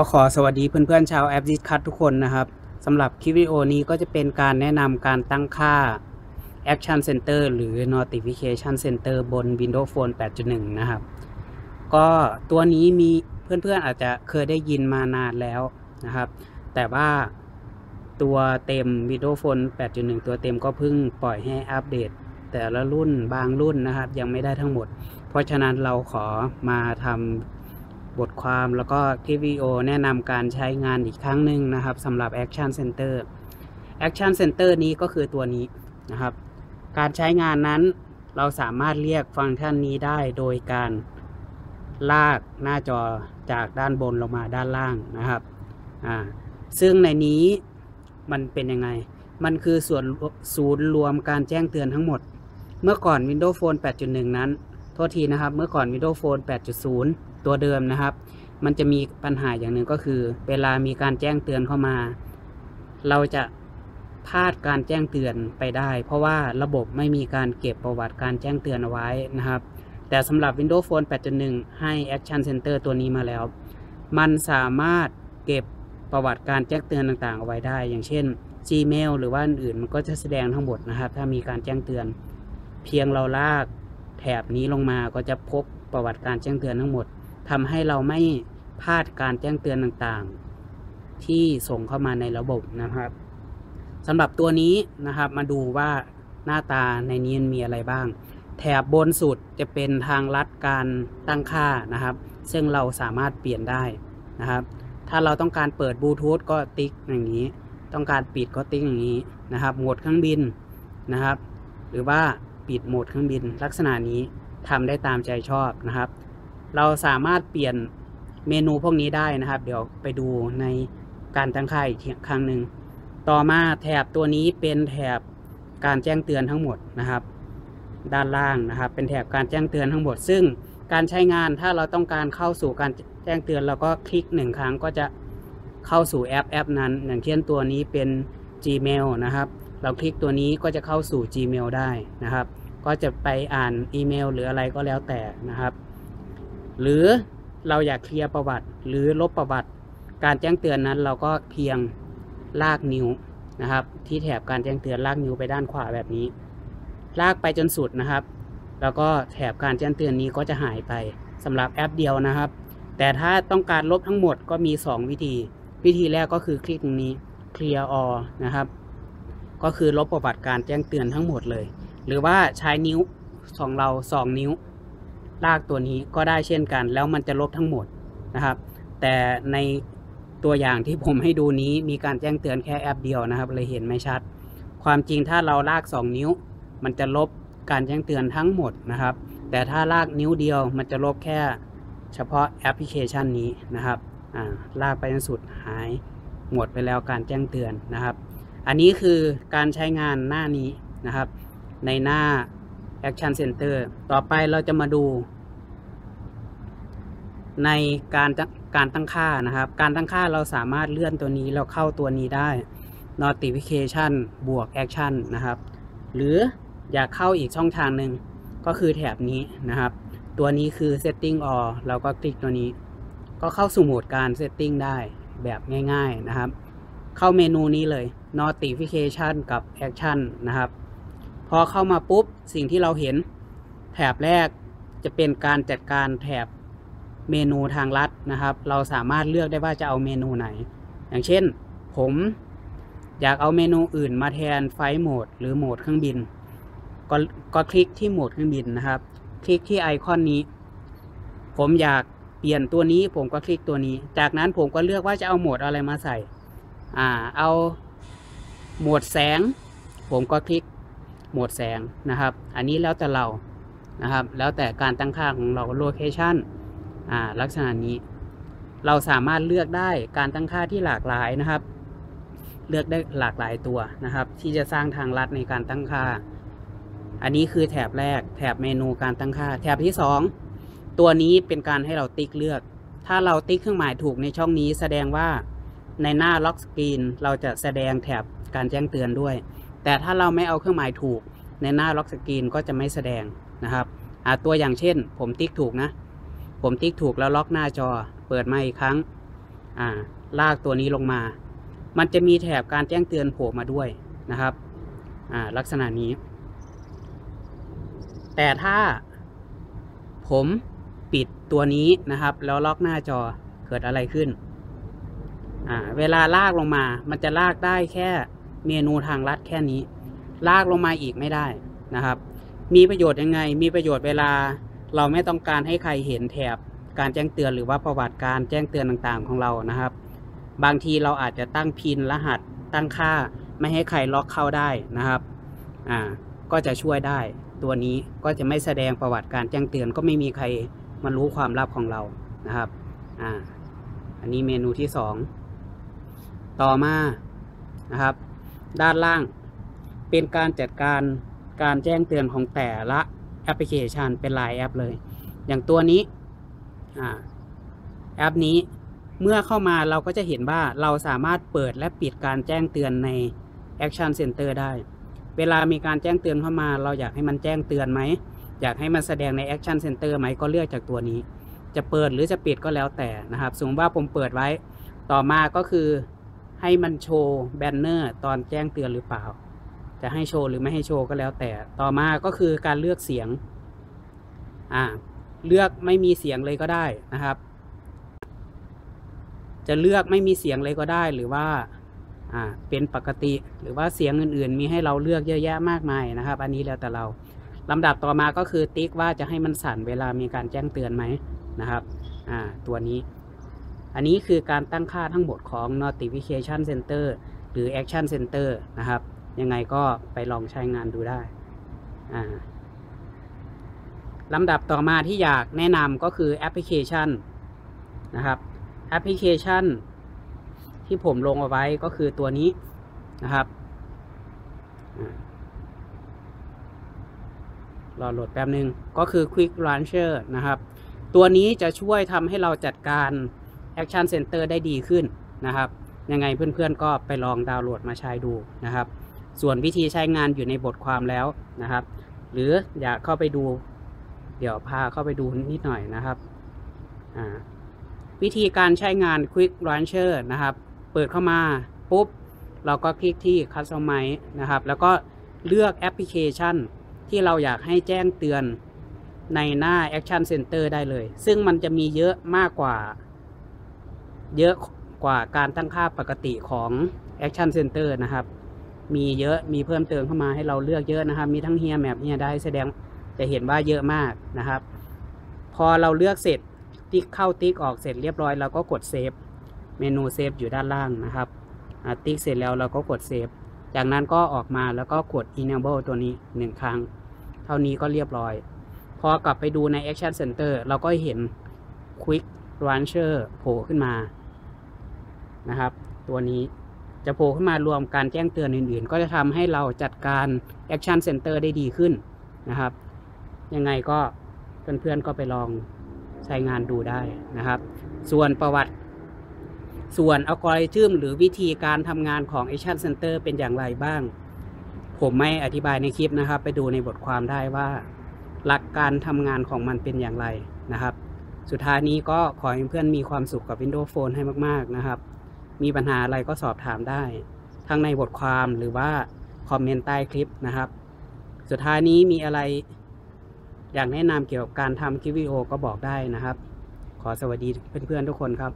ก็ขอสวัสดีเพื่อนๆชาวแอปดิสคัททุกคนนะครับสำหรับคลิปวิดีโอนี้ก็จะเป็นการแนะนำการตั้งค่า Action Center หรือ Notification Center บน Windows Phone 8.1 นะครับ ก็ตัวนี้มีเพื่อนๆอาจจะเคยได้ยินมานานแล้วนะครับ แต่ว่าตัวเต็ม Windows Phone 8.1 ตัวเต็มก็เพิ่งปล่อยให้อัปเดต แต่ละรุ่นบางรุ่นนะครับ ยังไม่ได้ทั้งหมด เพราะฉะนั้นเราขอมาทำ บทความแล้วก็คลิปวิดีโอแนะนำการใช้งานอีกครั้งหนึ่งนะครับสำหรับ Action Center Action Center นี้ก็คือตัวนี้นะครับ การใช้งานนั้นเราสามารถเรียกฟังก์ชันนี้ได้โดยการลากหน้าจอจากด้านบนลงมาด้านล่างนะครับอ่าซึ่งในนี้มันเป็นยังไง มันคือส่วนศูนย์รวมการแจ้งเตือนทั้งหมด เมื่อก่อน Windows Phone 8.1 นั้น โทษทีนะครับ เมื่อก่อน Windows Phone 8.0 ตัวเดิมนะครับ มันจะมีปัญหาอย่างหนึ่งก็คือ เวลามีการแจ้งเตือนเข้ามา เราจะพลาดการแจ้งเตือนไปได้ เพราะว่าระบบไม่มีการเก็บประวัติการแจ้งเตือนเอาไว้นะครับ แต่สำหรับ Windows Phone 8.1 ให้ Action Center ตัวนี้มาแล้ว มันสามารถเก็บประวัติการแจ้งเตือนต่างๆเอาไว้ได้ อย่างเช่น Gmail หรือว่าอื่นๆมันก็จะแสดงทั้งหมดนะครับ ถ้ามีการแจ้งเตือน เพียงเราลากแถบนี้ลงมาก็จะพบประวัติการแจ้งเตือนทั้งหมด ทำให้เราไม่พลาดการแจ้งเตือนต่างๆ ที่ส่งเข้ามาในระบบนะครับสำหรับตัวนี้นะครับมาดูว่าหน้าตาในนี้มีอะไรบ้าง แถบบนสุดจะเป็นทางลัดการตั้งค่านะครับ ซึ่งเราสามารถเปลี่ยนได้นะครับ ถ้าเราต้องการเปิดบลูทูธก็ติ๊กอย่างนี้ ต้องการปิดก็ติ๊กอย่างนี้นะครับโหมดเครื่องบินนะครับ หรือว่าปิดโหมดเครื่องบินลักษณะนี้ทำได้ตามใจชอบนะครับ เราสามารถเปลี่ยนเมนูพวกนี้ได้นะครับ เดี๋ยวไปดูในการตั้งค่าอีกครั้งหนึ่งต่อมาแถบตัวนี้เป็นแถบการแจ้งเตือนทั้งหมดนะครับ ด้านล่างนะครับ เป็นแถบการแจ้งเตือนทั้งหมด ซึ่งการใช้งานถ้าเราต้องการเข้าสู่การแจ้งเตือนเราก็คลิกหนึ่งครั้งก็จะเข้าสู่แอปแอปนั้น อย่างเช่นตัวนี้เป็น Gmail นะครับ เราคลิกตัวนี้ก็จะเข้าสู่ Gmail ได้นะครับ ก็จะไปอ่านอีเมลหรืออะไรก็แล้วแต่นะครับ หรือเราอยากเคลียร์ประวัติ หรือลบประวัติ การแจ้งเตือนนั้นเราก็เพียงลากนิ้วนะครับ ที่แถบการแจ้งเตือนลากนิ้วไปด้านขวาแบบนี้ ลากไปจนสุดนะครับ แล้วก็แถบการแจ้งเตือนนี้ก็จะหายไปสำหรับแอปเดียวนะครับ แต่ถ้าต้องการลบทั้งหมดก็มี 2 วิธี วิธีแรกก็คือคลิกตรงนี้ clear all นะครับ ก็คือลบประวัติการแจ้งเตือนทั้งหมดเลย หรือว่าใช้นิ้วของเรา 2 นิ้ว ลากตัวนี้ก็ได้เช่นกัน แล้วมันจะลบทั้งหมดนะครับ แต่ในตัวอย่างที่ผมให้ดูนี้มีการแจ้งเตือนแค่แอปเดียวนะครับเลยเห็นไม่ชัด ความจริงถ้าเราลาก 2 นิ้ว มันจะลบการแจ้งเตือนทั้งหมดนะครับ แต่ถ้าลากนิ้วเดียวมันจะลบแค่เฉพาะแอปพลิเคชันนี้นะครับอ่าลากไปจนสุดหายหมดไปแล้วการแจ้งเตือนนะครับ อันนี้คือการใช้งานหน้านี้นะครับ ในหน้า Action Center ต่อไปเราจะมาดู ในการการตั้งค่านะครับ การตั้งค่าเราสามารถเลื่อนตัวนี้เราเข้าตัวนี้ได้ notification บวก action นะครับ หรืออยากเข้าอีกช่องทางหนึ่งก็คือแถบนี้นะครับ ตัวนี้คือ setting all เราก็คลิกตัวนี้ ก็เข้าสู่โหมดการ setting ได้แบบง่าย ๆนะครับ เข้าเมนูนี้เลย notification กับ action นะครับ พอเข้ามาปุ๊บสิ่งที่เราเห็นแถบแรกจะเป็นการจัดการแถบเมนูทางลัดนะครับ เราสามารถเลือกได้ว่าจะเอาเมนูไหน อย่างเช่น ผมอยากเอาเมนูอื่นมาแทนไฟโหมด หรือโหมดเครื่องบินก็ก็คลิกที่โหมดเครื่องบินนะครับ คลิกที่ไอคอนนี้ ผมอยากเปลี่ยนตัวนี้ผมก็คลิกตัวนี้ จากนั้นผมก็เลือกว่าจะเอาโหมดอะไรมาใส่ อ่า เอาโหมดแสง ผมก็คลิก โหมดแสงนะครับ อันนี้แล้วแต่เรานะครับ แล้วแต่การตั้งค่าของเราโลเคชันอ่าลักษณะนี้ เราสามารถเลือกได้การตั้งค่าที่หลากหลายนะครับ เลือกได้หลากหลายตัวนะครับ ที่จะสร้างทางลัดในการตั้งค่า อันนี้คือแถบแรก แถบเมนูการตั้งค่า แถบที่ 2 ตัวนี้เป็นการให้เราติ๊กเลือก ถ้าเราติ๊กเครื่องหมายถูกในช่องนี้แสดงว่าในหน้าล็อกสกรีนเราจะแสดงแถบการแจ้งเตือนด้วย แต่ถ้าเราไม่เอาเครื่องหมายถูกในหน้าล็อกสกรีนก็จะไม่แสดงนะครับตัวอย่างเช่น ผมติ๊กถูกนะ ผมติ๊กถูกแล้วล็อกหน้าจอ เปิดมาอีกครั้งาลากตัวนี้ลงมา มันจะมีแถบการแจ้งเตือนโผล่มาด้วยนะครับลักษณะนี้ แต่ถ้า ผมปิดตัวนี้นะครับ แล้วล็อกหน้าจอเกิดอะไรขึ้น เวลาลากลงมา มันจะลากได้แค่ เมนูทางลัดแค่นี้ ลากลงมาอีกไม่ได้นะครับ มีประโยชน์ยังไง มีประโยชน์เวลา เราไม่ต้องการให้ใครเห็นแถบการแจ้งเตือนหรือว่าประวัติการแจ้งเตือนต่างๆ ของเรานะครับ บางทีเราอาจจะตั้งพินรหัสตั้งค่าไม่ให้ใครล็อกเข้าได้นะครับ อ่า ก็จะช่วยได้ ตัวนี้ก็จะไม่แสดงประวัติการแจ้งเตือนก็ไม่มีใครมารู้ความลับของเรานะครับ อ่า อันนี้เมนูที่สองต่อมา นะครับ ด้านล่าง เป็นการจัดการการแจ้งเตือนของแต่ละแอปพลิเคชันเป็นรายแอปเลย อย่างตัวนี้แอปนี้เมื่อเข้ามาเราก็จะเห็นว่าเราสามารถเปิดและปิดการแจ้งเตือนใน Action Center ได้ เวลามีการแจ้งเตือนเข้ามา เราอยากให้มันแจ้งเตือนไหม อยากให้มันแสดงใน Action Center ไหมก็เลือกจากตัวนี้ จะเปิดหรือจะปิดก็แล้วแต่นะครับสมมติว่าผมเปิดไว้ ต่อมาก็คือ ให้มันโชว์แบนเนอร์ตอนแจ้งเตือนหรือเปล่า จะให้โชว์หรือไม่ให้โชว์ก็แล้วแต่ ต่อมาก็คือการเลือกเสียง อ่า เลือกไม่มีเสียงเลยก็ได้นะครับ จะเลือกไม่มีเสียงเลยก็ได้หรือว่า อ่า เป็นปกติ หรือว่าเสียงอื่น ๆ มีให้เราเลือกเยอะแยะมากมายนะครับ อันนี้แล้วแต่เราลำดับต่อมาก็คือติ๊กว่าจะให้มันสั่นเวลามีการแจ้งเตือนไหมนะครับ อ่า ตัวนี้ อันนี้คือการตั้งค่าทั้งหมดของ notification center หรือ action center นะครับ ยังไงก็ไปลองใช้งานดูได้ลำดับต่อมาที่อยากแนะนำก็คือแอปพลิเคชันนะครับแอปพลิเคชันที่ผมลงเอาไว้ก็คือตัวนี้นะครับรอโหลดแป๊บนึง ก็คือ Quick Launcher นะครับ ตัวนี้จะช่วยทำให้เราจัดการ Action Center ได้ดีขึ้นนะครับ ยังไงเพื่อนๆก็ไปลองดาวน์โหลดมาใช้ดูนะครับ ส่วนวิธีใช้งานอยู่ในบทความแล้วนะครับ หรืออยากเข้าไปดู เดี๋ยวพาเข้าไปดูนิดหน่อยนะครับอ่าวิธีการใช้งาน Quick Launcher นะครับ เปิดเข้ามาปุ๊บ เราก็คลิกที่ Customize นะครับ แล้วก็เลือกแอปพลิเคชันที่เราอยากให้แจ้งเตือนในหน้า Action Center ได้เลย ซึ่งมันจะมีเยอะมากกว่า เยอะกว่าการตั้งค่าปกติของ Action Center นะครับ มีเยอะมีเพิ่มเติมเข้ามาให้เราเลือกเยอะนะครับ มีทั้งเฮียแมปเฮียได้แสดงจะเห็นว่าเยอะมากนะครับ พอเราเลือกเสร็จติ๊กเข้าติ๊กออกเสร็จเรียบร้อยเราก็กดเซฟเมนูเซฟอยู่ด้านล่างนะครับติ๊กเสร็จแล้วเราก็กดเซฟจากนั้นก็ออกมาแล้วก็กด enable ตัวนี้หนึ่งครั้ง เท่านี้ก็เรียบร้อย พอกลับไปดูใน Action Center เราก็เห็น Quick Launcher โผล่ขึ้นมา นะครับ ตัวนี้จะโผล่ขึ้นมารวมการแจ้งเตือนอื่นๆ ก็จะทำให้เราจัดการ Action Center ได้ดีขึ้นนะครับ ยังไงก็เพื่อนๆก็ไปลองใช้งานดูได้นะครับ ส่วนประวัติ ส่วนอัลกอริทึมหรือวิธีการทำงานของ Action Center เป็นอย่างไรบ้าง ผมไม่อธิบายในคลิปนะครับ ไปดูในบทความได้ว่า หลักการทำงานของมันเป็นอย่างไรนะครับ สุดท้ายนี้ก็ขอให้เพื่อนมีความสุขกับ Windows Phone ให้มาก ๆนะครับ มีปัญหาอะไรก็สอบถามได้ ทั้งในบทความหรือว่าคอมเมนต์ใต้คลิปนะครับ สุดท้ายนี้มีอะไร อยากแนะนำเกี่ยวกับการทำคลิปวิดีโอก็บอกได้นะครับ ขอสวัสดีเพื่อนๆทุกคนครับ